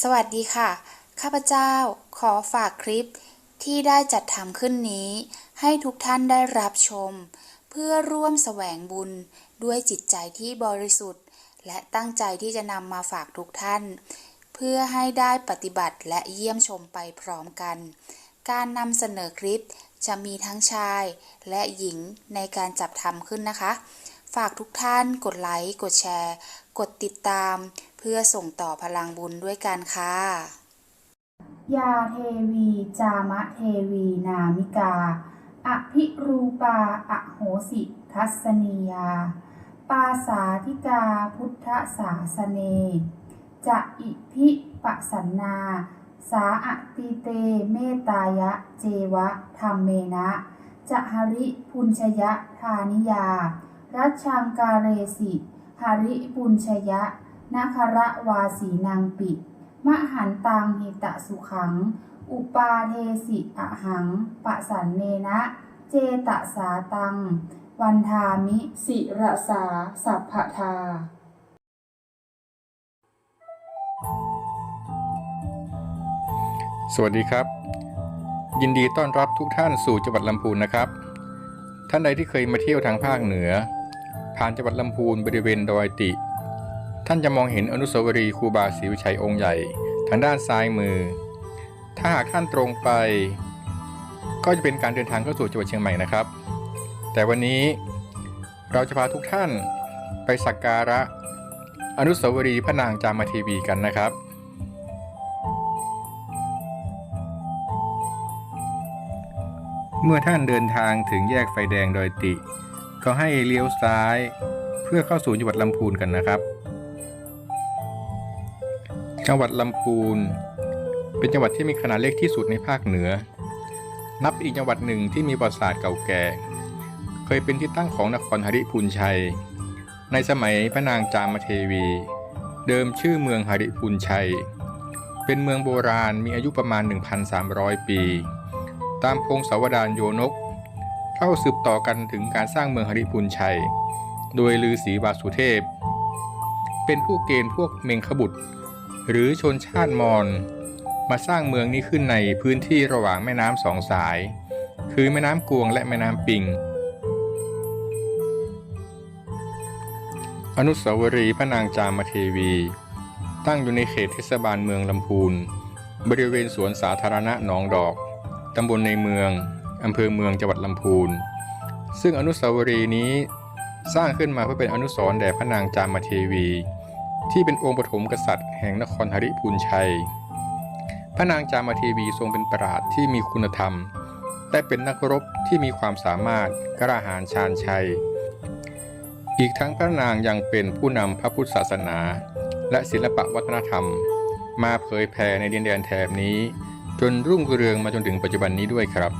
สวัสดีค่ะ ข้าพเจ้าขอฝากคลิปที่ได้จัดทำขึ้นนี้ ให้ทุกท่านได้รับชม เพื่อร่วมแสวงบุญด้วยจิตใจที่บริสุทธิ์ และตั้งใจที่จะนำมาฝากทุกท่าน เพื่อให้ได้ปฏิบัติและเยี่ยมชมไปพร้อมกัน การนำเสนอคลิปจะมีทั้งชายและหญิงในการจับทำขึ้นนะคะ ฝากทุกท่านกดไลค์ กดแชร์ กดติดตาม พื่อส่งต่อพลังบุญด้วยกันค่ะ ยาเทวี จามะเทวี นามิกา อภิรูปา อโหสิทัศนียา ปาสาธิกา พุทธศาสเน จะอิพิปสันนา สาอติเต เมตายะ เจวะ ธรรมเมนะ จะหริพุญชยะทานิยา รัชชังกาเรสิหริปุญชยะ นาคระวาสีนางปิ มหันตังหิตะสุขัง อุปาเทสิอะหัง ปะสันเนนะ เจตสาตัง วันทามิ สิระสา สัพพทาสวัสดีครับ ยินดีต้อนรับทุกท่านสู่จังหวัดลำพูนนะครับ ท่านใดที่เคยมาเที่ยวทางภาคเหนือ ผ่านจังหวัดลำพูนบริเวณดอยติ ท่านจะมองเห็นอนุสาวรีย์ครูบาศรีวิชัยองค์ใหญ่ทางด้านซ้ายมือ ถ้าหากท่านตรงไป ก็จะเป็นการเดินทางเข้าสู่จังหวัดเชียงใหม่นะครับ แต่วันนี้เราจะพาทุกท่านไปสักการะอนุสาวรีย์พระนางจามเทีวีกันนะครับ เมื่อท่านเดินทางถึงแยกไฟแดงดอยติ ก็ให้เลี้ยวซ้าย เพื่อเข้าสู่จังหวัดลำพูนกันนะครับ จังหวัดลำพูน เป็นจังหวัดที่มีขนาดเล็กที่สุดในภาคเหนือ นับอีกจังหวัดหนึ่งที่มีประวัติศาสตร์เก่าแก่ เคยเป็นที่ตั้งของนครหริพูนชัย ในสมัยพระนางจามเทวี เดิมชื่อเมืองหริพูนชัย เป็นเมืองโบราณมีอายุประมาณ 1,300 ปี ตามพงศาวดารโยนกเล่าสืบต่อกันถึงการสร้างเมืองหริพูนชัย โดยลือศรีวาสุเทพ เป็นผู้เกณฑ์พวกเมงขบุตร หรือชนชาติมอญมาสร้างเมืองนี้ขึ้นในพื้นที่ระหว่างแม่น้ำสองสาย คือแม่น้ำกวงและแม่น้ำปิง อนุสาวรีย์พระนางจามเทวี ตั้งอยู่ในเขตเทศบาลเมืองลำพูน บริเวณสวนสาธารณะหนองดอก ตำบลในเมือง อำเภอเมืองจังหวัดลำพูน ซึ่งอนุสาวรีย์นี้สร้างขึ้นมาเพื่อเป็นอนุสรณ์แด่พระนางจามเทวี ที่เป็นองค์ปฐมกษัตริย์แห่งนครหริพูนชัย พระนางจามเทวีทรงเป็นปราชญ์ที่มีคุณธรรม และเป็นนักรบที่มีความสามารถกล้าหาญชาญชัย อีกทั้งพระนางยังเป็นผู้นำพระพุทธศาสนา และศิลปวัฒนธรรม มาเผยแผ่ในดินแดนแถบนี้ จนรุ่งเรืองมาจนถึงปัจจุบันนี้ด้วยครับ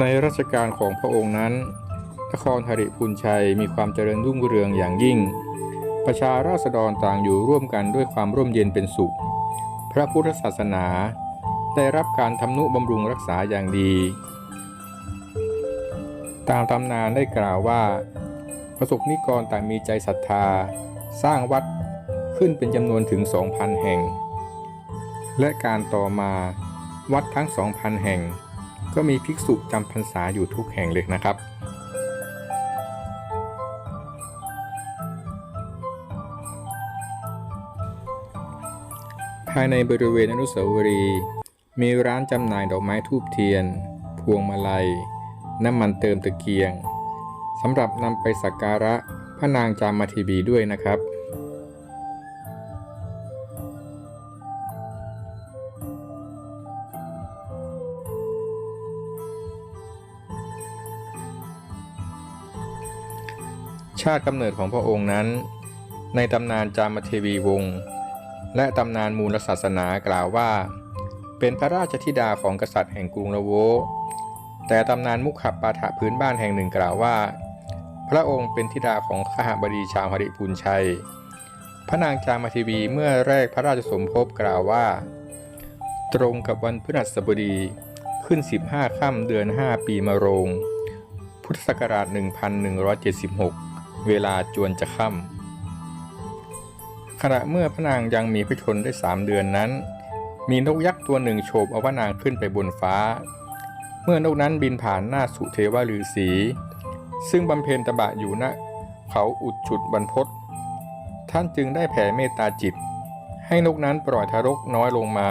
ในรัชกาลของพระองค์นั้น นครหริพูนชัยมีความเจริญรุ่งเรืองอย่างยิ่ง ประชาราษฎรต่างอยู่ร่วมกันด้วยความร่มเย็นเป็นสุข พระพุทธศาสนาได้รับการทำนุบำรุงรักษาอย่างดี ตามตำนานได้กล่าวว่า ประสบนิกรต่างมีใจศรัทธา สร้างวัดขึ้นเป็นจำนวนถึง 2,000 แห่ง และการต่อมาวัดทั้ง 2,000 แห่ง ก็มีภิกษุจำพรรษาอยู่ทุกแห่งเลยนะครับ ภายในบริเวณอนุสาวรีย์มีร้านจำหน่ายดอกไม้ทูบเทียน พวงมาลัย น้ำมันเติมตะเกียงสำหรับนำไปสักการะพระนางจามาทีบีด้วยนะครับาติกำเนิดของพระองค์นั้น ในตำนานจามเทวีวงศ์และตำนานมูลศาสนากล่าวว่า เป็นพระราชธิดาของกษัตริย์แห่งกรุงละโว แต่ตำนานมุขปาฐะพื้นบ้านแห่งหนึ่งกล่าวว่า พระองค์เป็นธิดาของขหบดีชาวหริพูนชัย พระนางจามเทวีเมื่อแรกพระราชสมภพกล่าวว่า ตรงกับวันพฤหัสบดีขึ้น 15 ค่ำเดือน 5 ปีมะโรง พุทธศักราช 1176 เวลาจวนจะค่ำขณะเมื่อพระนางยังมีพระชนได้สามเดือนนั้น มีนกยักษ์ตัวหนึ่งโฉบเอาพระนางขึ้นไปบนฟ้า เมื่อนกนั้นบินผ่านหน้าสุเทวฤาษีซึ่งบำเพ็ญตบะอยู่ณเขาอุดฉุดบรรพตท่านจึงได้แผ่เมตตาจิต ให้นกนั้นปล่อยทารกน้อยลงมา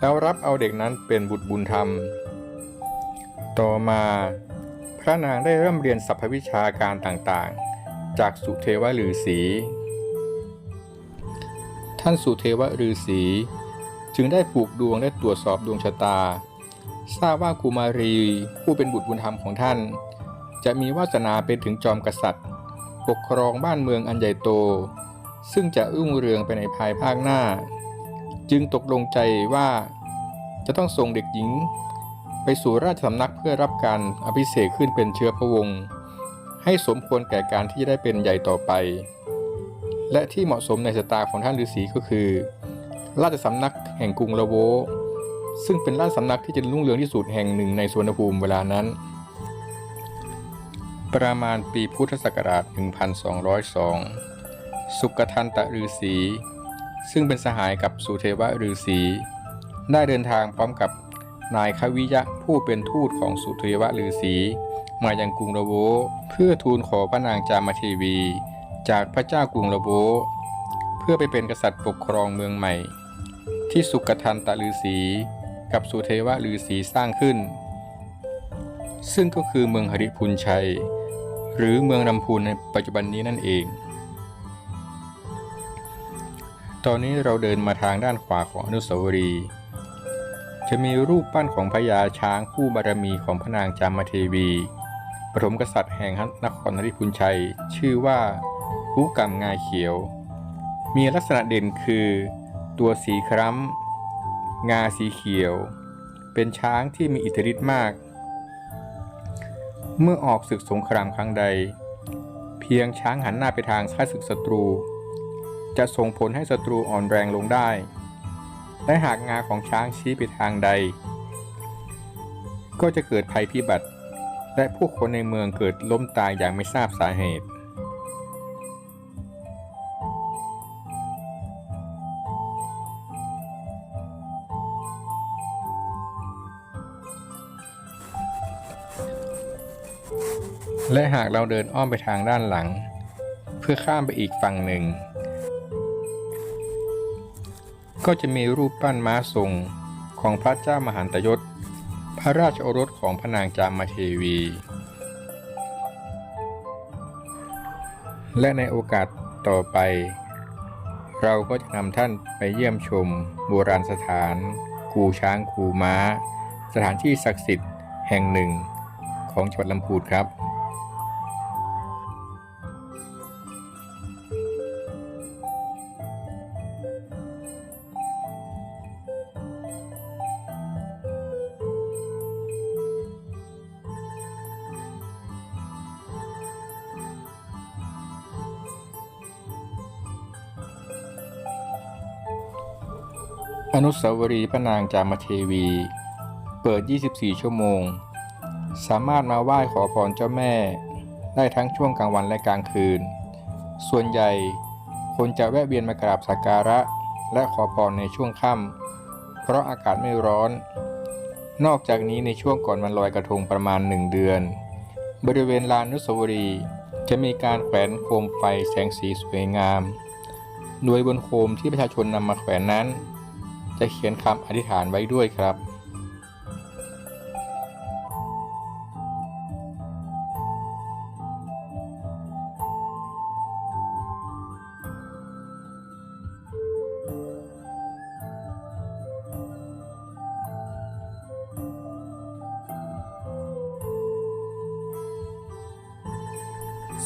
แล้วรับเอาเด็กนั้นเป็นบุตรบุญธรรม ต่อมา พระนางได้เริ่มเรียนสรรพวิชาการต่างๆ จากสุเทวฤาษีท่านสุเทวฤาษีจึงได้ผูกดวงและตรวจสอบดวงชะตา ทราบว่ากุมารีผู้เป็นบุตรบุญธรรมของท่าน จะมีวาสนาเป็นถึงจอมกษัตริย์ ปกครองบ้านเมืองอันใหญ่โต ซึ่งจะรุ่งเรืองไปในภายภาคหน้า จึงตกลงใจว่าจะต้องส่งเด็กหญิง ไปสู่ราชสำนักเพื่อรับการอภิเษกขึ้นเป็นเชื้อพระวงศ์ให้สมควรแก่การที่จะได้เป็นใหญ่ต่อไป และที่เหมาะสมในสตาของท่านฤาษีก็คือ ราชสำนักแห่งกรุงละโว ซึ่งเป็นราชสำนักที่จะรุ่งเรืองที่สุดแห่งหนึ่งในสวนภูมิเวลานั้น ประมาณปีพุทธศักราช 1202 สุกทันตะฤาษีซึ่งเป็นสหายกับสุเทวะฤาษีได้เดินทางพร้อมกับ นายควิยะผู้เป็นทูตของสุเทวะฤาษีมายังกรุงละโวเพื่อทูลขอพระนางจามเทวี จากพระเจ้ากรุงละโวเพื่อไปเป็นกษัตริย์ปกครองเมืองใหม่ ที่สุกทันตะฤาษีกับสุเทวะฤาษีสร้างขึ้น ซึ่งก็คือเมืองหริพุนชัย หรือเมืองลำพูนในปัจจุบันนี้นั่นเอง ตอนนี้เราเดินมาทางด้านขวาของอนุสาวรีย์ จะมีรูปปั้นของพญาช้างคู่บารมีของพระนางจามเทวี ปฐมกษัตริย์แห่งนครนริพุนชัย ชื่อว่าผู้กำงาเขียว มีลักษณะเด่นคือ ตัวสีคล้ำงาสีเขียว เป็นช้างที่มีอิทธิฤทธิ์มาก เมื่อออกศึกสงครามครั้งใด เพียงช้างหันหน้าไปทางข้าศึกศัตรู จะส่งผลให้ศัตรูอ่อนแรงลงได้ และหากงาของช้างชี้ไปทางใด ก็จะเกิดภัยพิบัติ และผู้คนในเมืองเกิดล้มตายอย่างไม่ทราบสาเหตุ และหากเราเดินอ้อมไปทางด้านหลัง เพื่อข้ามไปอีกฝั่งหนึ่ง ก็จะมีรูปปั้นม้าทรงของพระเจ้ามหันตยศ พระราชโอรสของพระนางจามเทวี และในโอกาสต่อไป เราก็จะนำท่านไปเยี่ยมชม โบราณสถาน กูช้างกูม้า สถานที่ศักดิ์สิทธิ์แห่งหนึ่งของจังหวัดลำพูนครับ อนุสาวรีย์พระนางจามเทวี เปิด 24 ชั่วโมง สามารถมาไหว้ขอพรเจ้าแม่ ได้ทั้งช่วงกลางวันและกลางคืน ส่วนใหญ่คนจะแวะเวียนมากราบสักการะ และขอพรในช่วงค่ำเพราะอากาศไม่ร้อน นอกจากนี้ในช่วงก่อนวันลอยกระทงประมาณ1เดือน บริเวณลานอนุสาวรีย์จะมีการแขวนโคมไฟแสงสีสวยงาม โดยบนโคมที่ประชาชนนำมาแขวนนั้น จะเขียนคำอธิษฐานไว้ด้วยครับ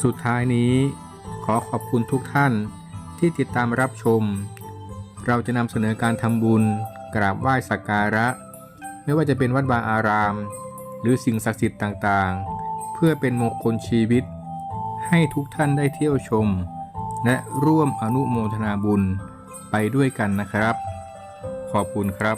สุดท้ายนี้ขอขอบคุณทุกท่านที่ติดตามรับชม เราจะนำเสนอการทำบุญ กราบไหว้สักการะ ไม่ว่าจะเป็นวัดวาอาราม หรือสิ่งศักดิ์สิทธิ์ต่างๆ เพื่อเป็นมงคลชีวิต ให้ทุกท่านได้เที่ยวชม และร่วมอนุโมทนาบุญไปด้วยกันนะครับ ขอบคุณครับ